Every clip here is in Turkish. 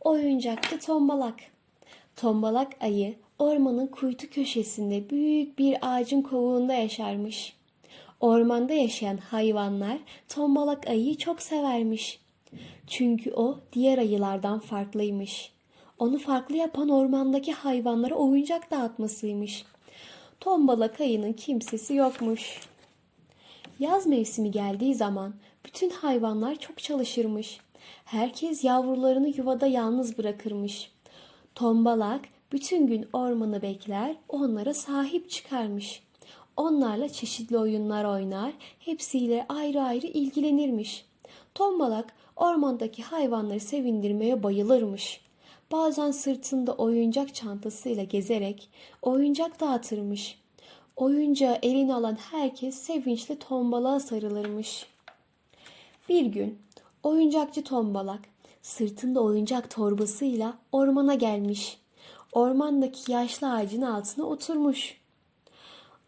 Oyuncakçı tombalak. Tombalak ayı ormanın kuytu köşesinde büyük bir ağacın kovuğunda yaşarmış. Ormanda yaşayan hayvanlar tombalak ayıyı çok severmiş. Çünkü o diğer ayılardan farklıymış. Onu farklı yapan ormandaki hayvanlara oyuncak dağıtmasıymış. Tombalak ayının kimsesi yokmuş. Yaz mevsimi geldiği zaman bütün hayvanlar çok çalışırmış. Herkes yavrularını yuvada yalnız bırakırmış. Tombalak bütün gün ormanı bekler, onlara sahip çıkarmış. Onlarla çeşitli oyunlar oynar, hepsiyle ayrı ayrı ilgilenirmiş. Tombalak ormandaki hayvanları sevindirmeye bayılırmış. Bazen sırtında oyuncak çantasıyla gezerek oyuncak dağıtırmış. Oyuncağı eline alan herkes sevinçle tombalığa sarılırmış. Bir gün oyuncakçı tombalak sırtında oyuncak torbasıyla ormana gelmiş. Ormandaki yaşlı ağacın altına oturmuş.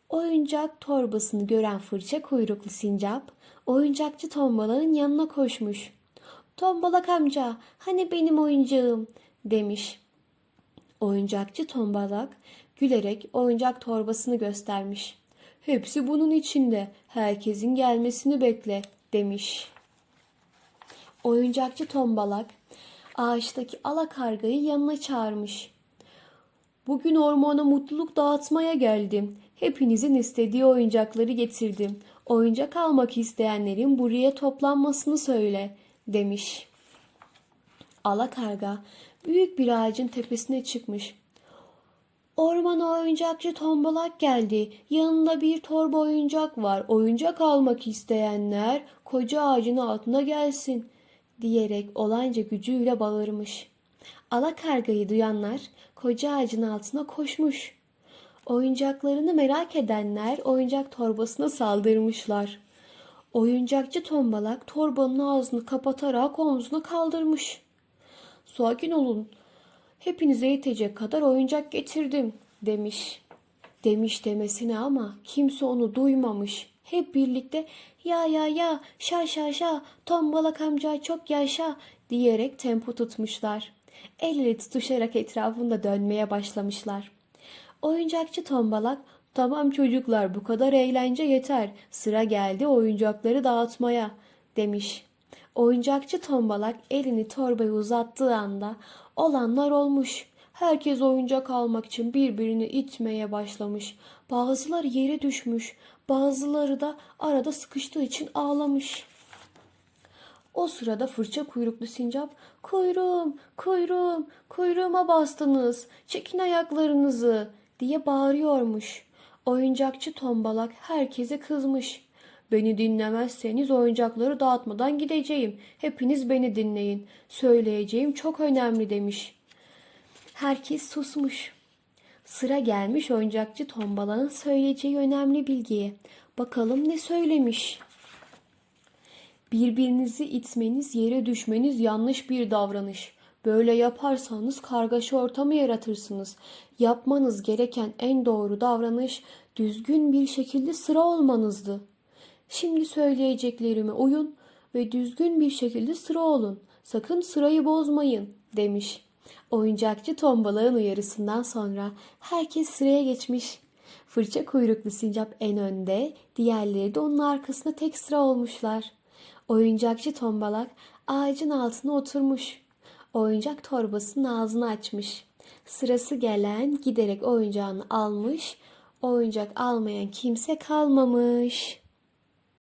Oyuncak torbasını gören fırça kuyruklu sincap oyuncakçı tombalağın yanına koşmuş. Tombalak amca hani benim oyuncağım demiş. Oyuncakçı tombalak gülerek oyuncak torbasını göstermiş. Hepsi bunun içinde. Herkesin gelmesini bekle demiş. Oyuncakçı tombalak ağaçtaki alakargayı yanına çağırmış. Bugün ormana mutluluk dağıtmaya geldim. Hepinizin istediği oyuncakları getirdim. Oyuncak almak isteyenlerin buraya toplanmasını söyle demiş. Alakarga büyük bir ağacın tepesine çıkmış. Ormana oyuncakçı tombalak geldi. Yanında bir torba oyuncak var. Oyuncak almak isteyenler koca ağacın altına gelsin diyerek olanca gücüyle bağırmış. Alakargayı duyanlar koca ağacın altına koşmuş. Oyuncaklarını merak edenler oyuncak torbasına saldırmışlar. Oyuncakçı tombalak torbanın ağzını kapatarak omzuna kaldırmış. Sakin olun. Hepinize yetecek kadar oyuncak getirdim demiş. Demiş demesine ama kimse onu duymamış. Hep birlikte ya ya ya şa şa şa tombalak amca çok yaşa diyerek tempo tutmuşlar. El ele tutuşarak etrafında dönmeye başlamışlar. Oyuncakçı tombalak tamam çocuklar bu kadar eğlence yeter sıra geldi oyuncakları dağıtmaya demiş. Oyuncakçı tombalak elini torbaya uzattığı anda olanlar olmuş. Herkes oyuncak almak için birbirini itmeye başlamış. Bazıları yere düşmüş, bazıları da arada sıkıştığı için ağlamış. O sırada fırça kuyruklu sincap kuyruğum, kuyruğum, kuyruğuma bastınız, çekin ayaklarınızı diye bağırıyormuş. Oyuncakçı tombalak herkese kızmış. Beni dinlemezseniz oyuncakları dağıtmadan gideceğim. Hepiniz beni dinleyin. Söyleyeceğim çok önemli demiş. Herkes susmuş. Sıra gelmiş oyuncakçı tombalağın söyleyeceği önemli bilgiye. Bakalım ne söylemiş. Birbirinizi itmeniz, yere düşmeniz yanlış bir davranış. Böyle yaparsanız kargaşa ortamı yaratırsınız. Yapmanız gereken en doğru davranış düzgün bir şekilde sıra olmanızdı. Şimdi söyleyeceklerime uyun ve düzgün bir şekilde sıra olun. Sakın sırayı bozmayın demiş. Oyuncakçı tombalağın uyarısından sonra herkes sıraya geçmiş. Fırça kuyruklu sincap en önde, diğerleri de onun arkasında tek sıra olmuşlar. Oyuncakçı tombalak ağacın altına oturmuş. Oyuncak torbasının ağzını açmış. Sırası gelen giderek oyuncağını almış. Oyuncak almayan kimse kalmamış.